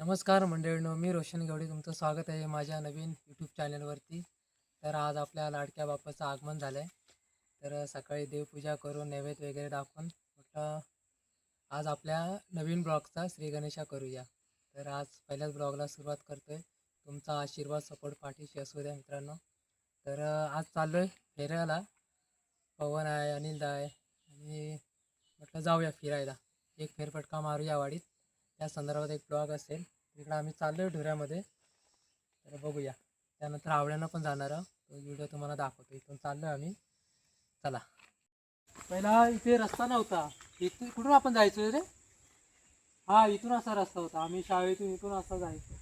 नमस्कार मंडळींनो मी रोशन गवडे तुमचं स्वागत आहे माझ्या नवीन यूट्यूब चॅनलवरती तर आज आपल्या लाडक्या बाप्पाचं आगमन झालं आहे तर सकाळी देवपूजा करून नैवेद्य वगैरे दाखवून म्हटलं आज आपल्या नवीन ब्लॉगचा श्री गणेशा करूया. तर आज पहिल्याच ब्लॉगला सुरुवात करतो आहे तुमचा आशीर्वाद सपोर्ट पाठीशी असू द्या मित्रांनो. तर आज चाललो आहे फेऱ्याला. पवन आहे अनिलदा आहे आणि म्हटलं जाऊया फिरायला. एक फेरफटका मारूया वाडीत. त्या संदर्भात एक ब्लॉग असेल. तिकडं आम्ही चाललो आहे ढुऱ्यामध्ये. तर बघूया. त्यानंतर आवड्यानं पण जाणार आहोत. तो व्हिडिओ तुम्हाला दाखवतो. इथून चाललो आहे आम्ही. चला. पहिला इथे रस्ता नव्हता. इथून कुठून आपण जायचो रे? हा इथून असा रस्ता होता. आम्ही शाळेतून इथून असा जायचो.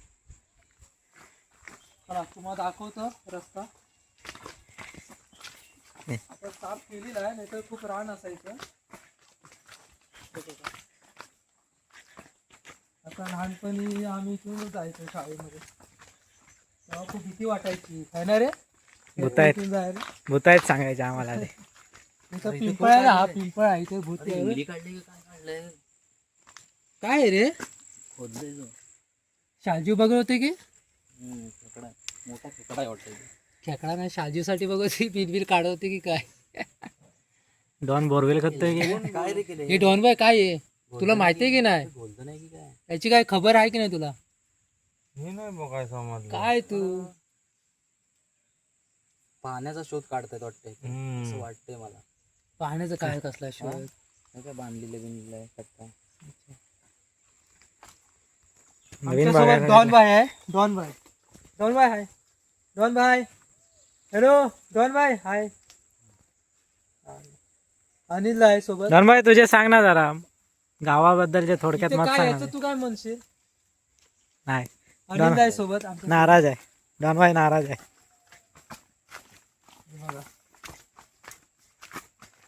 चला तुम्हाला दाखवतो रस्ता. आता साफ केलेला आहे नाहीतर खूप रान असायचं. आता लहानपणी आम्ही इथूनच जायचो शाळेमध्ये. तेव्हा खूप भीती वाटायची. है ना रे? भूत आहेत. इथून जायला भूत आहेत सांगायचे आम्हाला ते. इथं पिंपळ आहे ना हा पिंपळ आहे. इथे भूत आहे. रे. काढली का? काय काढलंय? काय आहे रे? खोदलंय जो. शालजीव बघत होते की? हम्म, खेकडा. मोठा खेकडा आहे वाटतं. खेकडा नाही शालजीवसाठी बघत होती. बिल बिल काढत होते की काय? डॉन बोरवेल करतोय की काय रे केले हे डॉन बाय काय आहे? तुला माहिती आहे की नाही. बोलतो नाही की काय? याची काय खबर आहे की नाही तुला? नाही बघाय समजलं. काय तू? पाण्याचा शोध काढतायत वाटतंय. हम्म. असं वाटतंय मला. पाहण्याचं काय कसला शोध काय बांधलेलं बिनलेलं कट्टा. नवीन आमच्यासोबत बघायला डॉन बाय आहे डॉन बाय डॉन बाय हाय. डॉन बाय हॅलो डॉन बाय हाय. अनिल आहे सोबत. डॉन भाई तुझे सांग ना जरा. गावाबद्दलचे थोडक्यात इथे मत काय सांग याचं. तू काय म्हणशील? नाही. अनिल आहे सोबत आमच्या नाराज आहे. डॉन भाई नाराज आहे. बघा.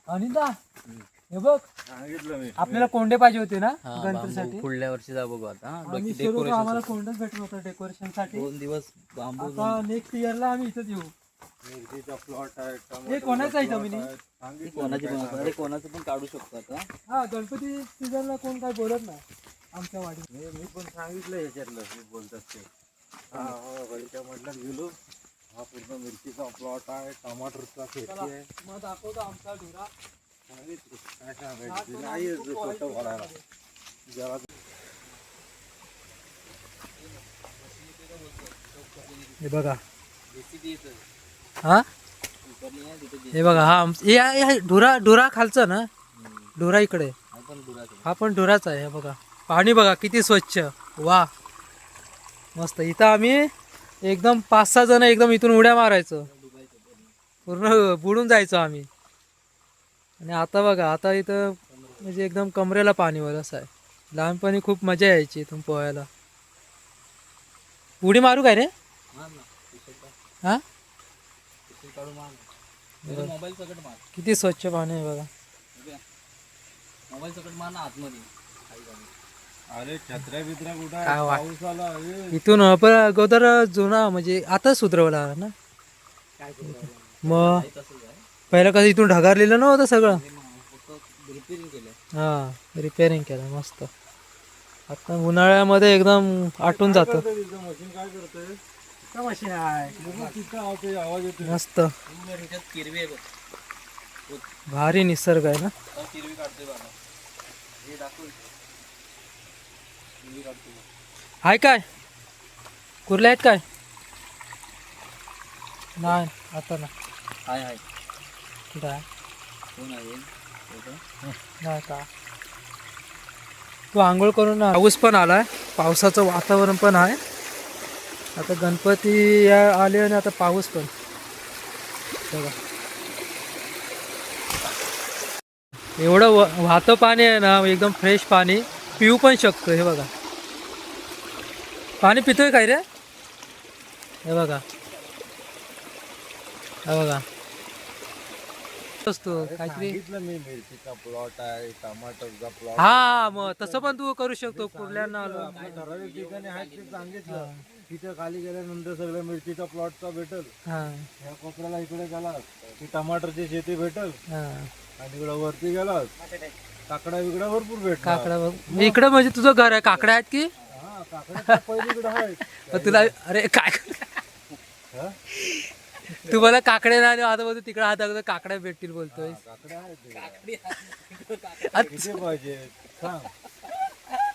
अनिता हे बघ. आपल्याला कोंडे पाहिजे होते ना हा, गणपतीसाठी? बांबू पुढल्या वर्षी जा बघू आता. हा. बाकी decoration आम्हाला कोंडच भेटत होतं डेकोरेशनसाठी दोन दिवस बांबू आता नेक्स्ट इयरला आम्ही इथंच येऊ. हे कोणाचं आहे जमिनी? ती कोणाची पण अरे कोणाचं पण काढू शकतो आता. हा गणपती सीझनला कोण काय बोलत नाही आमच्या वाडीत. मी पण सांगितलं याच्यातलं मी बोलतात ते. हा हा मधल्यात गेलो. हा पूर्ण मिरचीचा प्लॉट आहे टमाटरचा शेती चला आहे. मग दाखवतो आमचा ढोरा. सांगितलं काय सांगायचं? नाही यायचं छोटं बोलायला. जरा हे बघा. येतं. हा? हे बघा हा आमचं- हे आहे- हे ढोरा ढोरा खालचं ना? ढोरा इकडे. हा पण दुराचा आहे हे बघा. पाणी बघा किती स्वच्छ. वा. मस्त. इथं आम्ही एकदम पाच सहा जण एकदम इथून उड्या मारायचो. पूर्ण बुडून जायचो आम्ही. आणि आता बघा आता इथं म्हणजे एकदम कमरेला पाणी वर असं आहे. लहानपणी खूप मजा यायची इथून पोहायला. उडी मारू काय रे? हां हा? मोबाईल सकट मार किती स्वच्छ पाणी आहे बघा. मोबाईल सकट मार ना आतमध्ये. खाली जाऊन. अरे छत्र्या बित्र्या कुठं आहे? काय वा- पाऊस आला ए, इथून पण अगोदर जुना म्हणजे आता सुधरवला ना? काय करू राहिला? मग तसंच आहे. पहिलं कसं इथून ढगारलेलं नव्हतं सगळं? हे मग फक्त रिपेअरिंग केलंय हा रिपेअरिंग केलं मस्त. आता उन्हाळ्यामध्ये एकदम आटून जातं. मशीन काय करतंय? आवाज आहे, मस्त. किरवी आहे भारी निसर्ग आहे ना? किरवी काढतोय हे दाखव बघ. हाय काय? कुर्ले आहेत काय? नाही आता ना हाय हाय. कुठं आहे? कोण आहे? नाही का? तू आंघोळ करून पाऊस पण आलाय. पावसाचं वातावरण पण आहे. आता गणपती या आले आणि आता पाऊस पण. बघा. एवढं वाहतं पाणी आहे ना एकदम फ्रेश पाणी. पिऊ पण शकतो हे बघा. पाणी पितोय काय रे? हे बघा. हे बघा. असतो काहीतरी. प्लॉट आहे टमाटरचा प्लॉट हा मग तसं पण तू करू शकतो कुर्ल्यांना आलो. ठराविक ठिकाणी आहेत ते सांगितलं. तिथे खाली गेल्यानंतर सगळं मिरचीचा प्लॉटचा भेटल. हा. ह्या कोपऱ्याला इकडे गेला की टमाटरची शेती भेटल. हा. आणि इकडं वरती गेलास काकडा बिकडा भरपूर भेटणार. काकडा बघ इकडं म्हणजे तुझं घर आहे काकड्या आहेत की? हा काकड्या पहिलीकडे आहे मग तुला अरे काय हा? तू मला काकड्या नाही आता बोलतो तिकडे हात दाखवतो काकड्या भेटतील बोलतोय. ते. किती पाहिजे सांग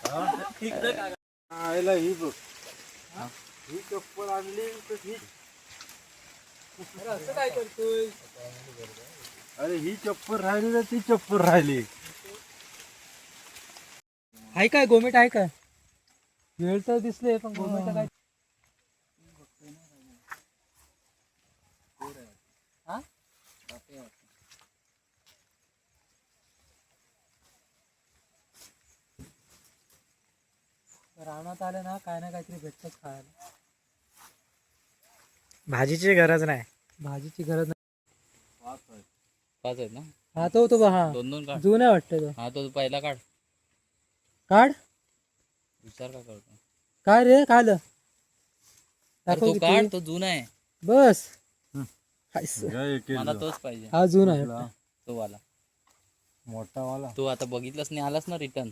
हा? ही बघ. ही? चप्पल आणली तर ही असं काय करतोय? अरे ही चप्पल राहिली तर ती चप्पल राहिली. आहे काय? गोमेट आहे काय? वेळ तर दिसले पण गोमेट काय? हा? रानात आले ना काय ना काहीतरी भेटतच खायला. भाजीची गरज नाही. भाजीची गरज नाही. पाच आहेत. ना? हा तो तो हा. दोन दोन काढ. जुना वाटतं तो. हा तो पहिला काढ. काढ. विचार का करतो? काय रे खाल अरे दाखव तो. काढ तो. जुना आहे. बस. मला तोच पाहिजे. हा जुना आहे. तो वाला. मोठा वाला तू आता बघितलंच नाही आलास ना रिटर्न